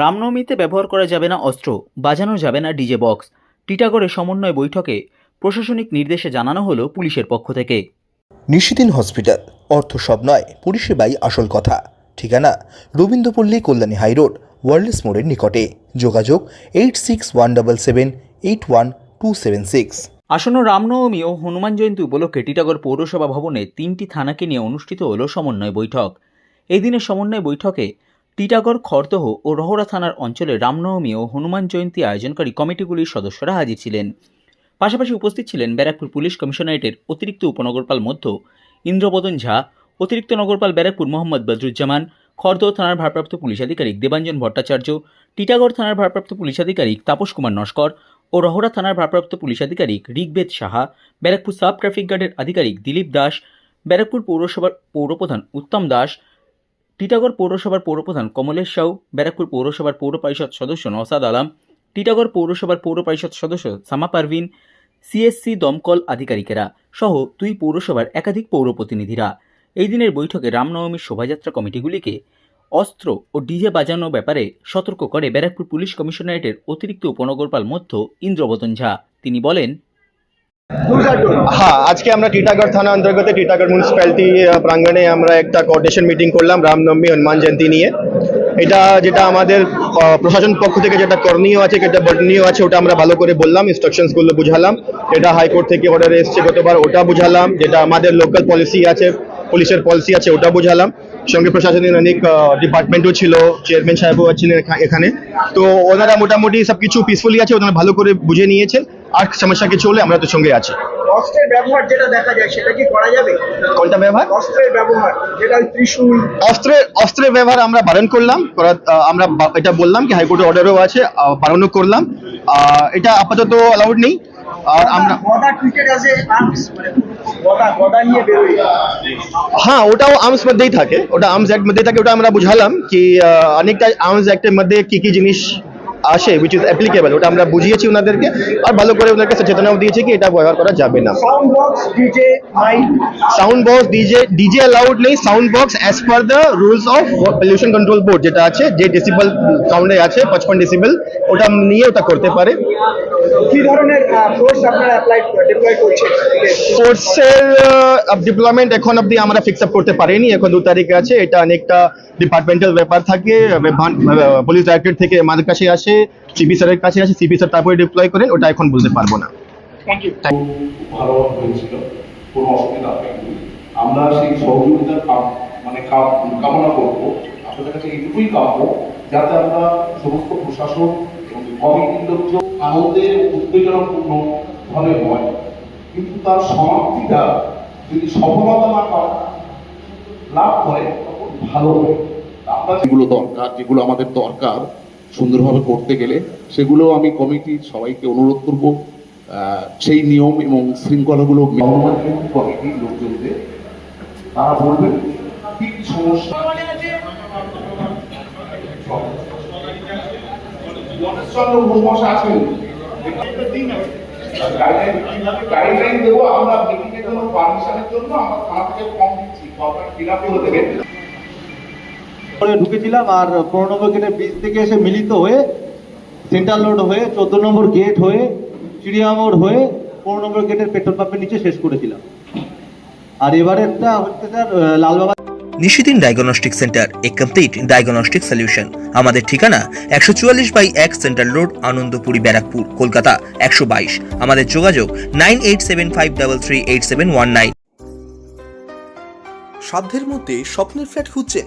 রামনবমীতে ব্যবহার করা যাবে না অস্ত্র বাজানো যাবে না ডিজে বক্স। টিটাগড়ে সমন্বয় বৈঠকে প্রশাসনিক নির্দেশে জানানো হলো পুলিশের পক্ষ থেকে। নিশিদিন হসপিটাল অর্থ সব নয় পরিষেবাই আসল কথা। ঠিকানা রবীন্দ্রপল্লী কল্যাণী হাইরোড ওয়ার্ল্ডস মোড়ের নিকটে। যোগাযোগ eight six one double seven eight one two seven six. আসন্ন রামনবমী ও হনুমান জয়ন্তী উপলক্ষে টিটাগড় পৌরসভা ভবনে তিনটি থানাকে নিয়ে অনুষ্ঠিত হলো সমন্বয় বৈঠক। এই দিনের সমন্বয় বৈঠকে টিটাগড়, খড়দহ ও রহরা থানার অঞ্চলে রামনবমী ও হনুমান জয়ন্তী আয়োজনকারী কমিটিগুলির সদস্যরা হাজির ছিলেন। পাশাপাশি উপস্থিত ছিলেন ব্যারাকপুর পুলিশ কমিশনারেটের অতিরিক্ত উপনগরপাল মধ্য ইন্দ্রবদন ঝা, অতিরিক্ত নগরপাল ব্যারাকপুর মোহাম্মদ বদরুজ্জামান, খড়দহ থানার ভারপ্রাপ্ত পুলিশ আধিকারিক দেবাঞ্জন ভট্টাচার্য, টিটাগড় থানার ভারপ্রাপ্ত পুলিশ আধিকারিক তাপস কুমার নস্কর ও রহরা থানার ভারপ্রাপ্ত পুলিশ আধিকারিক ঋগ্বেদ সাহা, ব্যারাকপুর সাব ট্রাফিক গার্ডের আধিকারিক দিলীপ দাস, ব্যারাকপুর পৌরসভার পৌরপ্রধান উত্তম দাস টিটাগড় পৌরসভার পৌরপ্রধান কমলেশ সাউ, ব্যারাকপুর পৌরসভার পৌর পরিষদ সদস্য নওসাদ আলাম, টিটাগড় পৌরসভার পৌর পরিষদ সদস্য সামা পারভিন, সিএসসি দমকল আধিকারিকেরা সহ দুই পৌরসভার একাধিক পৌর প্রতিনিধিরা এই দিনের বৈঠকে রামনবমীর শোভাযাত্রা কমিটিগুলিকে অস্ত্র ও ডিজে বাজানো ব্যাপারে সতর্ক করে ব্যারাকপুর পুলিশ কমিশনারেটের অতিরিক্ত উপনগরপাল মধ্য ইন্দ্রবতন ঝা। তিনি বলেন হ্যাঁ আজকে আমরা টিটাগড় থানা অন্তর্গত টিটাগড় মিউনিসিপ্যালিটি প্রাঙ্গণে আমরা একটা কোঅর্ডিনেশন মিটিং করলাম রামনবমী হনুমান জয়ন্তী নিয়ে। এটা যেটা আমাদের প্রশাসন পক্ষ থেকে যেটা করণীয় আছে, যেটা বর্ণীয় আছে, ওটা আমরা ভালো করে বললাম ইনস্ট্রাকশনসগুলো বুঝালাম। এটা হাইকোর্ট থেকে অর্ডার এসছে গতবার, ওটা বুঝালাম। যেটা আমাদের লোকাল পলিসি আছে পুলিশের পলিসি আছে, ওটা বোঝালাম। সঙ্গে প্রশাসনের অনেক ডিপার্টমেন্টও ছিল চেয়ারম্যান সাহেবও আছেন এখানে। তো ওনারা মোটামুটি সবকিছু পিসফুলি আছে, ওনারা ভালো করে বুঝে নিয়েছেন। আর সমস্যা কিছু হলে আমরা তো সঙ্গে আছি। অস্ত্রের ব্যবহার যেটা দেখা যায় সেটা কি করা যাবে? কোনটা ব্যবহার? অস্ত্রের ব্যবহার যেটা ত্রিশূল। অস্ত্রের অস্ত্রের ব্যবহার আমরা বারণ করলাম আমরা এটা বললাম কি হাইকোর্টের অর্ডারও আছে বারণও করলাম। এটা আপাতত অ্যালাউড নেই। আর আমরা মানে হ্যাঁ ওটাও আর্মস মধ্যেই থাকে ওটা আর্মস অ্যাক্ট মধ্যেই থাকে ওটা আমরা বুঝালাম কি অনেকটা আর্মস অ্যাক্টের মধ্যে কি কি জিনিস আসে উইচ ইজ অ্যাপ্লিকেবল ওটা আমরা বুঝিয়েছি ওনাদেরকে আর ভালো করে ওনাদেরকে সচেতনাও দিয়েছি কি এটা ব্যবহার করা যাবে না। Sound box DJ DJ allowed নেই sound box as per the rules of pollution control board যেটা আছে যে ডেসিবল সাউন্ডে আছে পঁচপন ডেসিবল ওটা নিয়ে ওটা করতে পারে। কি ধরনের ফোর্স আপনারা অ্যাপ্লাই ডিপ্লয় করছেন? ফোর্সের ডিপ্লয়মেন্ট এখন অব্দি আমরা ফিক্স আপ করতে পারিনি এখন দু তারিখে আছে এটা অনেকটা ডিপার্টমেন্টাল ব্যাপার থাকে পুলিশ ডাইরেক্টর থেকে আমাদের কাছে আসে সিপি স্যারের কাছে আসে সিপি স্যার তারপরে ডিপ্লয় করেন ওটা এখন বলতে পারব না। ভালো হয়েছিল কোনো অসুবিধা আমরা সেই সহযোগিতার মানে কামনা করব আপনাদের কাছে এইটুকুই কাম্য যাতে আমরা সমস্ত প্রশাসন এবং কমিটির লোকজন আনন্দের উত্তেজনাপূর্ণ হয়। কিন্তু তার সমাপ্তিটা যদি সফলতা না পায় লাভ করে তখন ভালো হয় আমরা যেগুলো দরকার যেগুলো আমাদের দরকার সুন্দরভাবে করতে গেলে সেগুলো আমি কমিটির সবাইকে অনুরোধ করব। সেই নিয়ম এবং শৃঙ্খলাগুলো কমিটির লোকজনদের, তারা বলবেন কি সমস্যা গাইডলাইন দেবো আমরা মিটিং এর জন্য পারমিশনের জন্য আমরা থানা থেকে ফর্ম দিচ্ছি। ফর্মটা করে দেবেন। করে ঢুকেছিলাম আর পনেরো নম্বর গেটের ব্রিজ থেকে এসে মিলিত হয়ে সেন্ট্রাল রোড হয়ে চোদ্দ নম্বর গেট হয়ে চিড়িয়া মোড় হয়ে পনেরো নম্বর গেটের পেট্রোল পাম্পের নিচে শেষ করেছিলাম। আর এবারেরটা হচ্ছে sir Lalbaba Nishidin diagnostic centre a complete diagnostic solution আমাদের ঠিকানা একশো চুয়াল্লিশ বাই এক সেন্ট্রাল রোড আনন্দপুরি ব্যারাকপুর কলকাতা একশো বাইশ। আমাদের যোগাযোগ nine eight seven five double three eight seven one nine. সাধ্যের মধ্যে স্বপ্নের ফ্ল্যাট খুঁজছেন